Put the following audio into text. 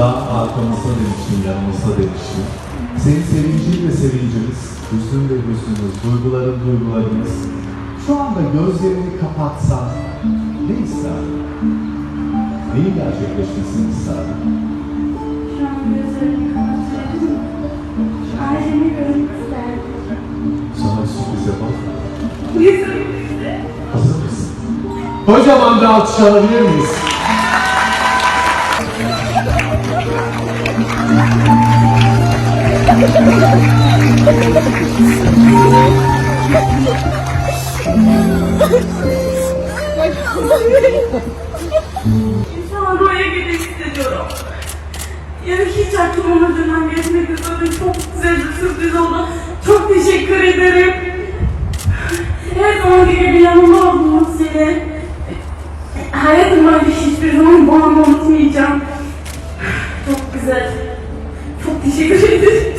daha arkamızda demiştin, yanımızda demiştin. Senin sevincin ve sevincimiz, hüznün ve hüznümüz, duyguların duygularımız. Şu anda gözlerini kapatsan ne isterdin? Neyi gerçekleşmesini isterdin? Şu an gözlerimi kapatıyorum. Ailemi görmek isterdim. Sana sürpriz yapalım. Hazır mısın? Kocaman bir alkış alabilir miyiz? İnsan oraya gidip hissediyorum. Yani hiç aklım olmadığından gezmek istedim. Çok güzel bir sürpriz. Çok teşekkür ederim. Her zaman gibi yanımda olduğunuz seni. Hayatım hiçbir zaman bu 你信不信